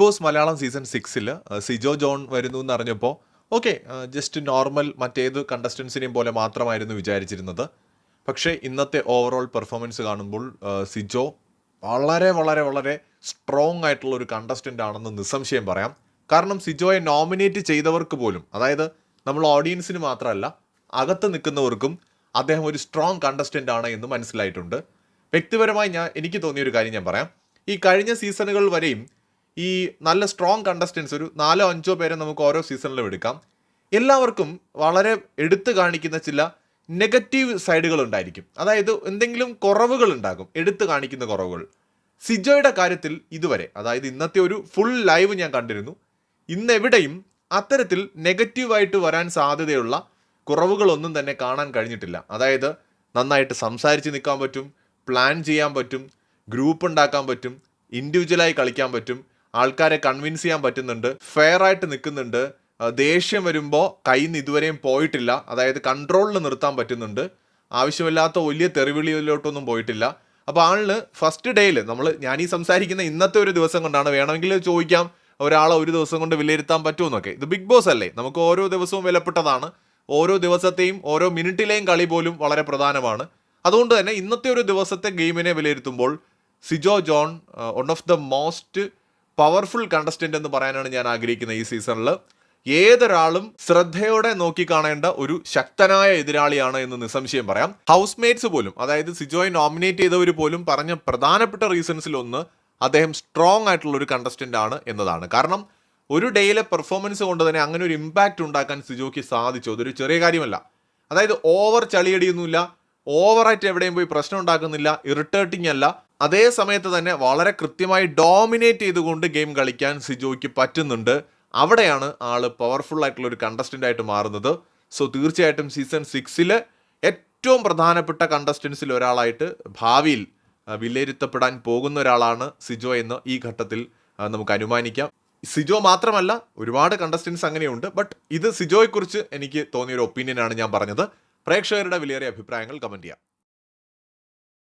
Boss Malayalam season സിക്സിൽ Sijo John വരുന്നു എന്ന് അറിഞ്ഞപ്പോൾ ഓക്കെ ജസ്റ്റ് നോർമൽ മറ്റേത് കണ്ടസ്റ്റൻസിനെയും പോലെ മാത്രമായിരുന്നു വിചാരിച്ചിരുന്നത്. പക്ഷേ ഇന്നത്തെ ഓവറോൾ പെർഫോമൻസ് കാണുമ്പോൾ സിജോ വളരെ വളരെ വളരെ സ്ട്രോങ് ആയിട്ടുള്ള ഒരു കണ്ടസ്റ്റന്റ് ആണെന്ന് നിസ്സംശയം പറയാം. കാരണം സിജോയെ നോമിനേറ്റ് ചെയ്തവർക്ക് പോലും അതായത് നമ്മൾ ഓഡിയൻസിന് മാത്രമല്ല അകത്ത് നിൽക്കുന്നവർക്കും അദ്ദേഹം ഒരു സ്ട്രോങ് കണ്ടസ്റ്റന്റ് ആണ് എന്ന് മനസ്സിലായിട്ടുണ്ട്. വ്യക്തിപരമായി ഞാൻ എനിക്ക് തോന്നിയ ഒരു കാര്യം ഞാൻ പറയാം. ഈ കഴിഞ്ഞ സീസണുകൾ വരെയും ഈ നല്ല സ്ട്രോങ് കണ്ടസ്റ്റൻസ് ഒരു നാലോ അഞ്ചോ പേരെ നമുക്ക് ഓരോ സീസണിലും എടുക്കാം. എല്ലാവർക്കും വളരെ എടുത്തു കാണിക്കുന്ന ചില നെഗറ്റീവ് സൈഡുകൾ ഉണ്ടായിരിക്കും. അതായത് എന്തെങ്കിലും കുറവുകൾ ഉണ്ടാകും. എടുത്തു കാണിക്കുന്ന കുറവുകൾ. സിജോയുടെ കാര്യത്തിൽ ഇതുവരെ അതായത് ഇന്നത്തെ ഒരു ഫുൾ ലൈവ് ഞാൻ കണ്ടിരുന്നു. ഇന്നെവിടെയും അത്തരത്തിൽ നെഗറ്റീവായിട്ട് വരാൻ സാധ്യതയുള്ള കുറവുകളൊന്നും തന്നെ കാണാൻ കഴിഞ്ഞിട്ടില്ല. അതായത് നന്നായിട്ട് സംസാരിച്ച് നിൽക്കാൻ പറ്റും പ്ലാൻ ചെയ്യാൻ പറ്റും ഗ്രൂപ്പ് ഉണ്ടാക്കാൻ പറ്റും ഇൻഡിവിജ്വലായി കളിക്കാൻ പറ്റും ആൾക്കാരെ കൺവിൻസ് ചെയ്യാൻ പറ്റുന്നുണ്ട്. ഫെയർ ആയിട്ട് നിൽക്കുന്നുണ്ട്. ദേഷ്യം വരുമ്പോൾ കയ്യിൽ നിന്ന് ഇതുവരെയും പോയിട്ടില്ല. അതായത് കൺട്രോളിൽ നിർത്താൻ പറ്റുന്നുണ്ട്. ആവശ്യമില്ലാത്ത വലിയ തെറിവിളിയിലോട്ടൊന്നും പോയിട്ടില്ല. അപ്പോൾ ആളിന് ഫസ്റ്റ് ഡേയിൽ നമ്മൾ ഞാൻ ഈ സംസാരിക്കുന്ന ഇന്നത്തെ ഒരു ദിവസം കൊണ്ടാണ് വേണമെങ്കിൽ ചോദിക്കാം. ഒരാളെ ഒരു ദിവസം കൊണ്ട് വിലയിരുത്താൻ പറ്റുമെന്നൊക്കെ. ഇത് ബിഗ് ബോസ് അല്ലേ? നമുക്ക് ഓരോ ദിവസവും വിലപ്പെട്ടതാണ്. ഓരോ ദിവസത്തെയും ഓരോ മിനിറ്റിലെയും കളി പോലും വളരെ പ്രധാനമാണ്. അതുകൊണ്ട് തന്നെ ഇന്നത്തെ ഒരു ദിവസത്തെ ഗെയിമിനെ വിലയിരുത്തുമ്പോൾ Sijo John one of the most powerful contestant എന്ന് പറയാനാണ് ഞാൻ ആഗ്രഹിക്കുന്നത് ഈ സീസണിൽ ഏതൊരാളും ശ്രദ്ധയോടെ നോക്കിക്കാണേണ്ട ഒരു ശക്തനായ എതിരാളിയാണ് എന്ന് നിസ്സംശയം പറയാം. ഹൗസ് മേറ്റ്സ് പോലും അതായത് സിജോയെ നോമിനേറ്റ് ചെയ്തവർ പോലും പറഞ്ഞ പ്രധാനപ്പെട്ട റീസൺസിൽ ഒന്ന് അദ്ദേഹം സ്ട്രോങ് ആയിട്ടുള്ള ഒരു കണ്ടസ്റ്റന്റ് ആണ് എന്നതാണ്. കാരണം ഒരു ഡേയിലെ പെർഫോമൻസ് കൊണ്ട് തന്നെ അങ്ങനെ ഒരു ഇമ്പാക്റ്റ് ഉണ്ടാക്കാൻ സിജോയ്ക്ക് സാധിച്ചു. അതൊരു ചെറിയ കാര്യമല്ല. അതായത് ഓവർ ചളിയടിയൊന്നുമില്ല. ഓവറായിട്ട് എവിടെയും പോയി പ്രശ്നം ഉണ്ടാക്കുന്നില്ല. ഇറിറ്റേറ്റിംഗ് അല്ല. അതേ സമയത്ത് തന്നെ വളരെ കൃത്യമായി ഡോമിനേറ്റ് ചെയ്തുകൊണ്ട് ഗെയിം കളിക്കാൻ സിജോയ്ക്ക് പറ്റുന്നുണ്ട്. അവിടെയാണ് ആൾ പവർഫുൾ ആയിട്ടുള്ള ഒരു കണ്ടസ്റ്റന്റ് ആയിട്ട് മാറുന്നത്. സോ തീർച്ചയായിട്ടും സീസൺ സിക്സിൽ ഏറ്റവും പ്രധാനപ്പെട്ട കണ്ടസ്റ്റൻസിൽ ഒരാളായിട്ട് ഭാവിയിൽ വിലയിരുത്തപ്പെടാൻ പോകുന്ന ഒരാളാണ് സിജോ എന്ന് ഈ ഘട്ടത്തിൽ നമുക്ക് അനുമാനിക്കാം. സിജോ മാത്രമല്ല ഒരുപാട് കണ്ടസ്റ്റൻസ് അങ്ങനെയുണ്ട്. ബട്ട് ഇത് സിജോയെക്കുറിച്ച് എനിക്ക് തോന്നിയൊരു ഒപ്പീനിയനാണ് ഞാൻ പറഞ്ഞത്. പ്രേക്ഷകരുടെ വിലയേറിയ അഭിപ്രായങ്ങൾ കമന്റ് ചെയ്യാം.